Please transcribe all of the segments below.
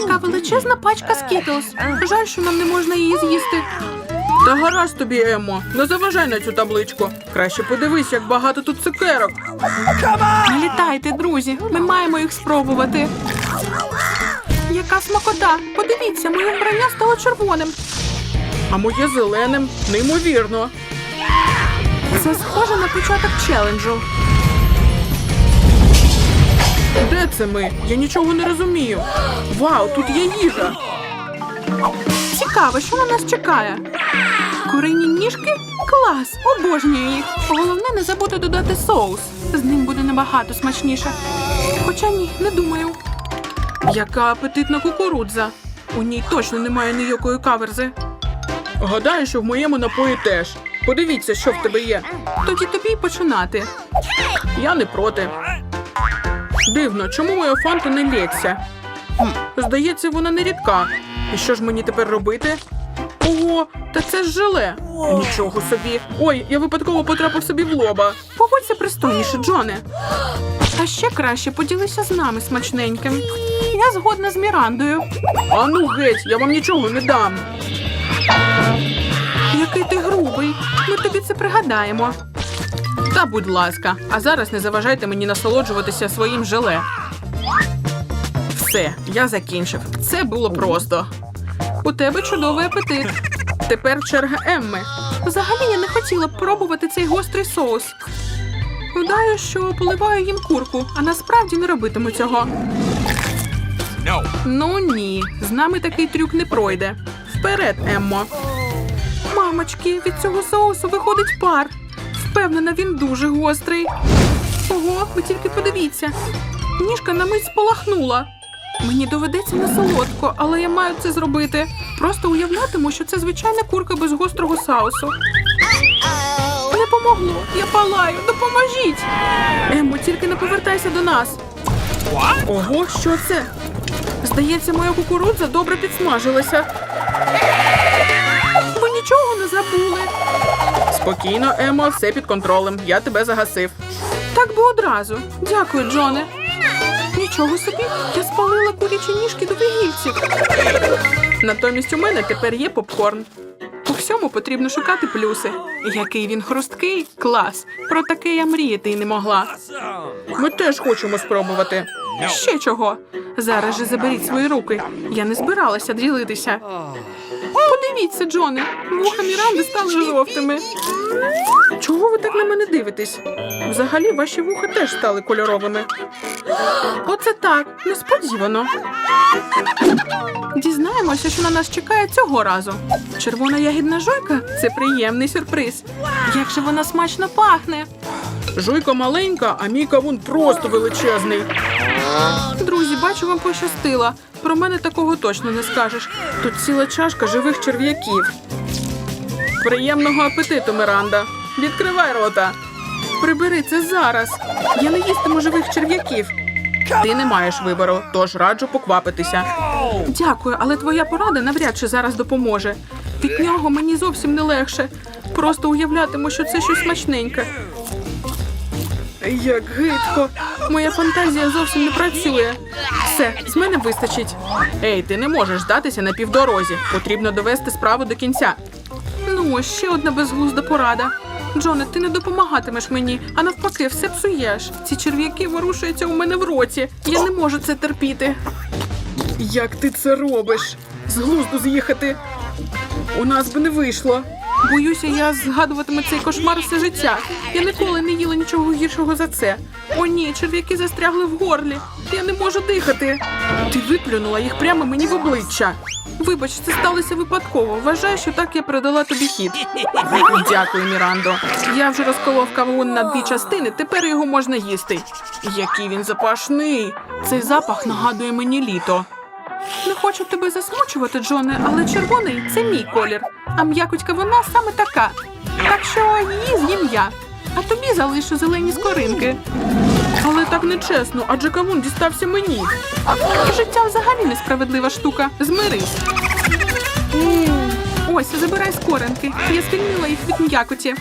Яка величезна пачка скітлс. Жаль, що нам не можна її з'їсти. Та гаразд тобі, Емо. Не заважай на цю табличку. Краще подивись, як багато тут цукерок. Налітайте, друзі. Ми маємо їх спробувати. Яка смакота! Подивіться, моє вбрання стало червоним. А моє зеленим неймовірно. Це схоже на початок челенджу. Це ми? Я нічого не розумію. Вау, тут є їжа. Цікаво, що на нас чекає. Курині ніжки? Клас! Обожнюю їх. Головне не забути додати соус. З ним буде набагато смачніше. Хоча ні, не думаю. Яка апетитна кукурудза. У ній точно немає ніякої каверзи. Гадаю, що в моєму напої теж. Подивіться, що в тебе є. Тоді тобі й починати. Я не проти. Дивно, чому моя фанта не лється? Здається, вона не рідка. І що ж мені тепер робити? Ого, та це ж желе. Нічого собі. Ой, я випадково потрапив собі в лоба. Поводься пристойніше, Джоне. А ще краще поділися з нами смачненьким. Я згодна з Мірандою. А ну геть, я вам нічого не дам. Який ти грубий. Ми тобі це пригадаємо. Та будь ласка, а зараз не заважайте мені насолоджуватися своїм желе. Все, я закінчив. Це було просто. У тебе чудовий апетит. Тепер черга Емми. Взагалі я не хотіла б пробувати цей гострий соус. Гадаю, що поливаю їм курку, а насправді не робитиму цього. Ну ні, з нами такий трюк не пройде. Вперед, Еммо. Мамочки, від цього соусу виходить пар. Впевнена, він дуже гострий. Ого, ви тільки подивіться. Ніжка на мить спалахнула. Мені доведеться на солодко, але я маю це зробити. Просто уявлятиму, що це звичайна курка без гострого соусу. Не помогло, я палаю, допоможіть. Емо, тільки не повертайся до нас. Ого, що це? Здається, моя кукурудза добре підсмажилася. Ви нічого не забули. Спокійно, Емо, все під контролем. Я тебе загасив. Так би одразу. Дякую, Джоне. Нічого собі, я спалила курячі ніжки до вигільців. Натомість у мене тепер є попкорн. У всьому потрібно шукати плюси. Який він хрусткий, клас. Про таке я мріяти й не могла. Ми теж хочемо спробувати. Ще чого? Зараз же заберіть свої руки. Я не збиралася ділитися. Подивіться, Джоне, вуха Міранди стали жовтими. Чого ви так на мене дивитесь? Взагалі, ваші вуха теж стали кольоровими. Оце так, несподівано. Дізнаємося, що на нас чекає цього разу. Червона ягідна жуйка це приємний сюрприз. Як же вона смачно пахне. Жуйка маленька, а мій кавун просто величезний. Друзі, бачу, вам пощастило. Про мене такого точно не скажеш. Тут ціла чашка живих черв'яків. Приємного апетиту, Миранда. Відкривай рота. Прибери це зараз. Я не їстиму живих черв'яків. Ти не маєш вибору, тож раджу поквапитися. Дякую, але твоя порада навряд чи зараз допоможе. Від нього мені зовсім не легше. Просто уявлятиму, що це щось смачненьке. Як гидко. Моя фантазія зовсім не працює. Все, з мене вистачить. Ей, ти не можеш здатися на півдорозі. Потрібно довести справу до кінця. Ну, ще одна безглузда порада. Джоне, ти не допомагатимеш мені, а навпаки, все псуєш. Ці черв'яки ворушуються у мене в роті. Я не можу це терпіти. Як ти це робиш? З глузду з'їхати. У нас би не вийшло. Боюся, я згадуватиму цей кошмар все життя. Я ніколи не їла нічого гіршого за це. О, ні, черв'яки застрягли в горлі. Я не можу дихати. Ти виплюнула їх прямо мені в обличчя. Вибач, це сталося випадково. Вважаю, що так я передала тобі хід. Дякую, Мірандо. Я вже розколов кавун на дві частини, тепер його можна їсти. Який він запашний. Цей запах нагадує мені літо. Не хочу тебе засмучувати, Джоне, але червоний це мій колір, а м'якотька вона саме така. Так що її з'їм я, а тобі залишу зелені скоринки. Але так нечесно, адже кавун дістався мені. Життя взагалі несправедлива штука. Змирись. Ось, забирай скоринки. Я звільнила їх від м'якоті.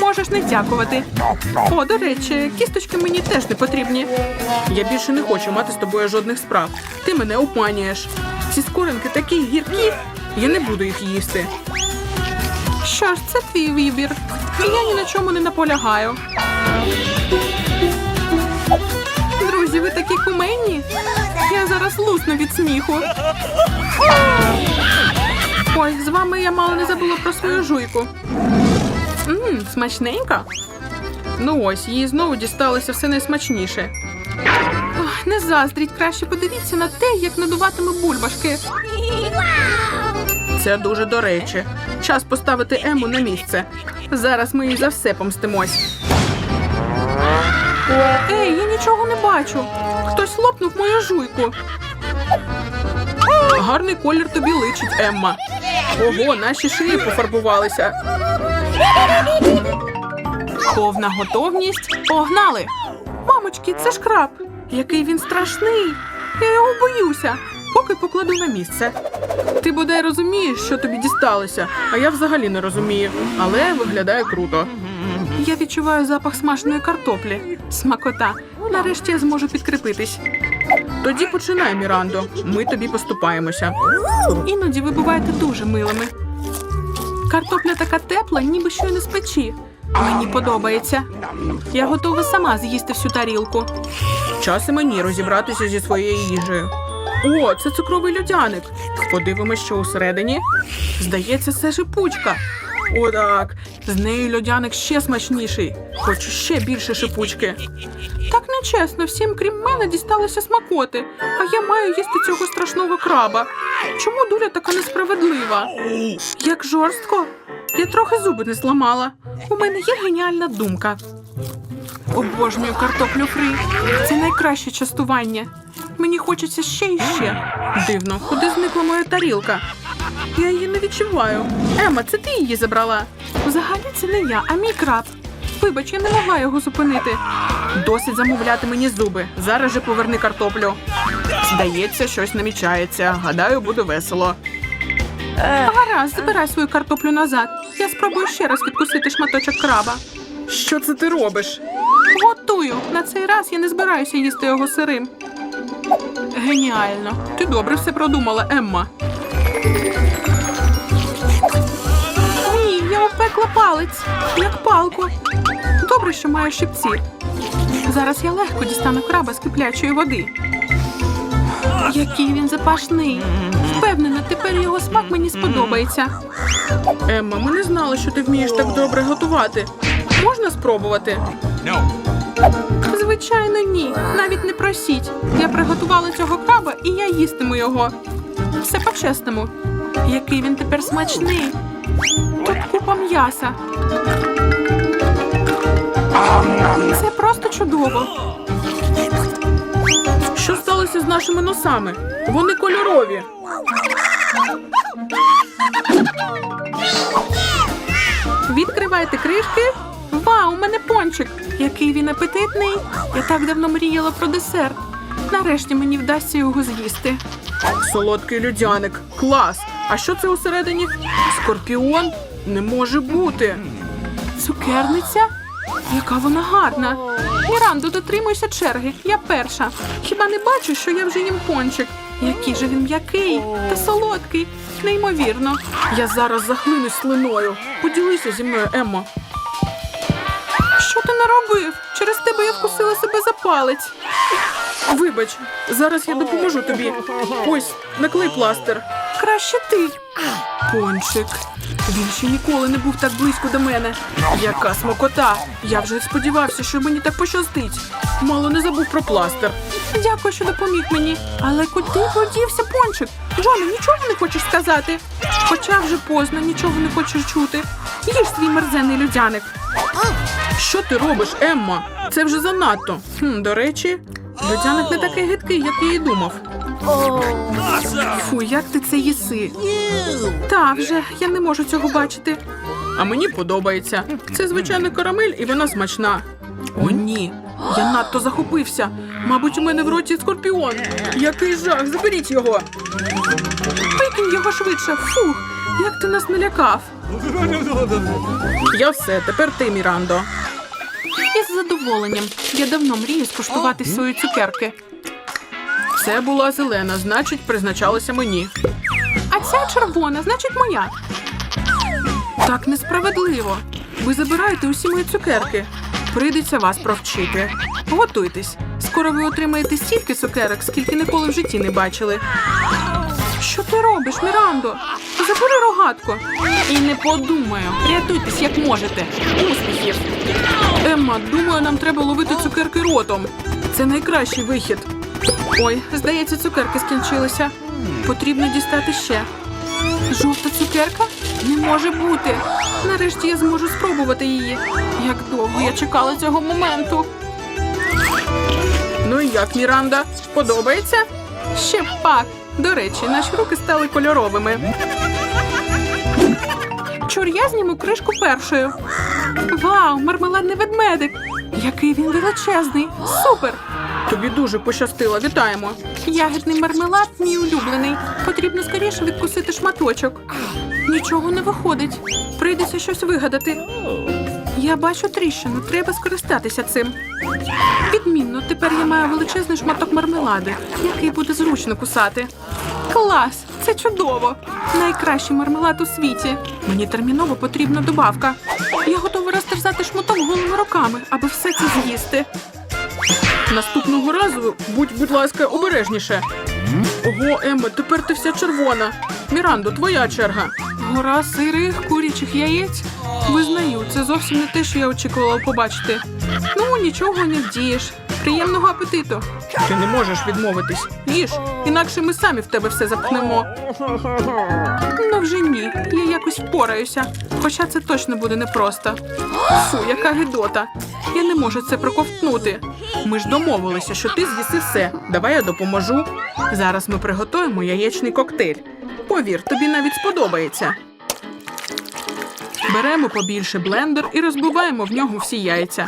Можеш не дякувати. О, до речі, кісточки мені теж не потрібні. Я більше не хочу мати з тобою жодних справ. Ти мене обманюєш. Ці скоринки такі гіркі, я не буду їх їсти. Що ж, це твій вибір. Я ні на чому не наполягаю. Друзі, ви такі куменні. Я зараз лусну від сміху. Ой, з вами я мало не забула про свою жуйку. Ммм, смачненька. Ну ось, їй знову дісталося все найсмачніше. Не заздріть, краще подивіться на те, як надуватиме бульбашки. Це дуже до речі. Час поставити Ему на місце. Зараз ми їй за все помстимось. Ей, я нічого не бачу. Хтось лопнув мою жуйку. Гарний колір тобі личить, Емма. Ого, наші шиї пофарбувалися. Повна готовність. Погнали. Мамочки, це ж краб. Який він страшний. Я його боюся. Поки покладу на місце. Ти бодай розумієш, що тобі дісталося, а я взагалі не розумію. Але виглядає круто. Я відчуваю запах смаженої картоплі. Смакота. Нарешті я зможу підкріпитись. Тоді починай, Мірандо. Ми тобі поступаємося. Іноді ви буваєте дуже милими. Картопля така тепла, ніби щойно з печі. Мені подобається. Я готова сама з'їсти всю тарілку. Час і мені розібратися зі своєю їжею. О, це цукровий льодяник. Подивимось, що усередині. Здається, це шипучка. О, так. З нею льодяник ще смачніший. Хочу ще більше шипучки. Так нечесно, всім крім мене дісталося смакоти, а я маю їсти цього страшного краба. Чому доля така несправедлива? Як жорстко? Я трохи зуби не зламала. У мене є геніальна думка. Обожнюю картоплю фрі. Це найкраще частування. Мені хочеться ще і ще. Дивно, куди зникла моя тарілка? Я її не відчуваю. Ема, це ти її забрала. Взагалі це не я, а мій краб. Вибач, я не могла його зупинити. Досить замовляти мені зуби. Зараз же поверни картоплю. Здається, щось намічається. Гадаю, буде весело. Гаразд, забирай свою картоплю назад. Я спробую ще раз відкусити шматочок краба. Що це ти робиш? Готую. На цей раз я не збираюся їсти його сирим. Геніально. Ти добре все продумала, Емма. Ні, я опекла палець, як палку. Добре, що маю щипці. Зараз я легко дістану краба з киплячої води. Який він запашний. Впевнена, тепер його смак мені сподобається. Емма, ми не знали, що ти вмієш так добре готувати. Можна спробувати? Звичайно, ні. Навіть не просіть. Я приготувала цього краба і я їстиму його. Все по-чесному. Який він тепер смачний. Тут купа м'яса. Це просто чудово. Що сталося з нашими носами? Вони кольорові. Відкривайте кришки. Вау, у мене пончик! Який він апетитний! Я так давно мріяла про десерт. Нарешті мені вдасться його з'їсти. Солодкий людяник. Клас! А що це усередині? Скорпіон? Не може бути. Цукерниця? Яка вона гарна. Мірандо, дотримуйся черги. Я перша. Хіба не бачу, що я вже їм пончик? Який же він м'який та солодкий. Неймовірно. Я зараз захлинусь слиною. Поділися зі мною, Емма. Що ти наробив? Через тебе я вкусила себе за палець. Вибач, зараз я допоможу тобі. Ось, наклей пластир. Краще ти. Пончик. Він ще ніколи не був так близько до мене. Яка смокота! Я вже сподівався, що мені так пощастить. Мало не забув про пластир. Дякую, що допоміг мені. Але куди подівся пончик? Джоне, нічого не хочеш сказати? Хоча вже поздно, нічого не хочеш чути. Їж свій мерзенний людяник. Що ти робиш, Емма? Це вже занадто. Хм, до речі, людяник не такий гидкий, як я і думав. Фу, як ти це їси? Та вже я не можу цього бачити. А мені подобається. Це звичайна карамель, і вона смачна. О, ні. Я надто захопився. Мабуть, у мене в роті скорпіон. Який жах, заберіть його. Викинь його швидше. Фух, як ти нас налякав. Я все, тепер ти, Мірандо. Із задоволенням. Я давно мрію скуштувати свої цукерки. Це була зелена, значить, призначалася мені. А ця червона, значить, моя. Так несправедливо. Ви забираєте усі мої цукерки. Прийдеться вас провчити. Готуйтесь. Скоро ви отримаєте стільки цукерок, скільки ніколи в житті не бачили. Що ти робиш, Мірандо? Забери рогатку. І не подумаю. Рятуйтесь, як можете. Успіхів. Емма, думаю, нам треба ловити цукерки ротом. Це найкращий вихід. Ой, здається, цукерки скінчилися. Потрібно дістати ще. Жовта цукерка? Не може бути. Нарешті я зможу спробувати її. Як довго я чекала цього моменту. Ну і як, Міранда? Подобається? Ще пак. До речі, наші руки стали кольоровими. Чур, я зніму кришку першою. Вау, мармеладний ведмедик! Який він величезний! Супер! Тобі дуже пощастило, вітаємо. Ягідний мармелад мій улюблений. Потрібно скоріше відкусити шматочок. Нічого не виходить. Прийдеться щось вигадати. Я бачу тріщину, треба скористатися цим. Відмінно, тепер я маю величезний шматок мармелади, який буде зручно кусати. Клас! Це чудово! Найкращий мармелад у світі. Мені терміново потрібна добавка. Я готова розтерзати шматок голими руками, аби все це з'їсти. Наступного разу будь, будь ласка, обережніше. Ого, Емма, тепер ти вся червона. Мірандо, твоя черга. Гора сирих курячих яєць. Визнаю, це зовсім не те, що я очікувала побачити. Ну, нічого не вдієш. Приємного апетиту. Ти не можеш відмовитись. Їж, інакше ми самі в тебе все запхнемо. Ну вже ні, я якось впораюся. Хоча це точно буде непросто. Фу, яка гидота. Я не можу це проковтнути. Ми ж домовилися, що ти з'їси все. Давай я допоможу. Зараз ми приготуємо яєчний коктейль. Повір, тобі навіть сподобається. Беремо побільше блендер і розбиваємо в нього всі яйця.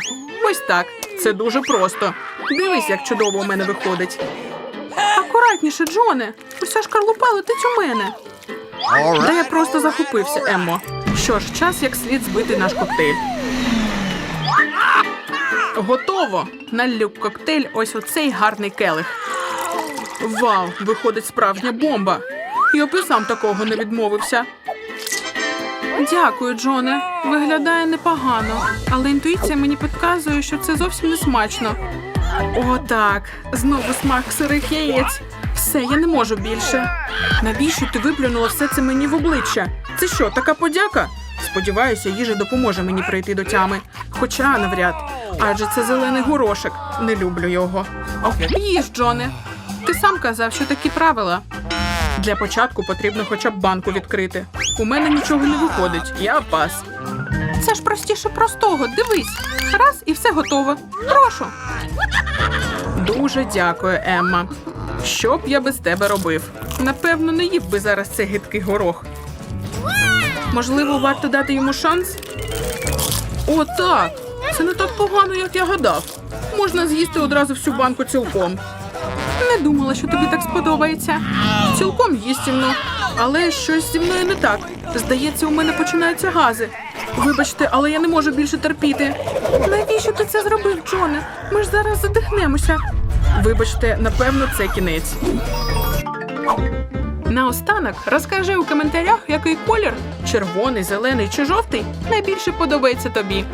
Ось так. Це дуже просто. Дивись, як чудово у мене виходить. Акуратніше, Джоне. Уся шкарлупа летить у мене. Та я просто захопився, Еммо. Що ж, час як слід збити наш коктейль. Готово! Наллю в коктейль ось оцей гарний келих. Вау, виходить справжня бомба. Я б і сам такого не відмовився. Дякую, Джоне. Виглядає непогано, але інтуїція мені підказує, що це зовсім не смачно. О, так, знову смак сирих яєць. Все, я не можу більше. Навіщо ти виплюнула все це мені в обличчя? Це що, така подяка? Сподіваюся, їжа допоможе мені прийти до тями. Хоча навряд. Адже це зелений горошек. Не люблю його. Їж, Джоне. Ти сам казав, що такі правила. Для початку потрібно хоча б банку відкрити. У мене нічого не виходить, я пас. Це ж простіше простого. Дивись. Раз і все готово. Прошу. Дуже дякую, Емма. Що б я без тебе робив? Напевно, не їв би зараз цей гидкий горох. Можливо, варто дати йому шанс? О, так. Це не так погано, як я гадав. Можна з'їсти одразу всю банку цілком. Не думала, що тобі так сподобається. Цілком їстівно, але щось зі мною не так. Здається, у мене починаються гази. Вибачте, але я не можу більше терпіти. Навіщо ти це зробив, Джоне? Ми ж зараз задихнемося. Вибачте, напевно, це кінець. Наостанок розкажи у коментарях, який колір червоний, зелений чи жовтий найбільше подобається тобі.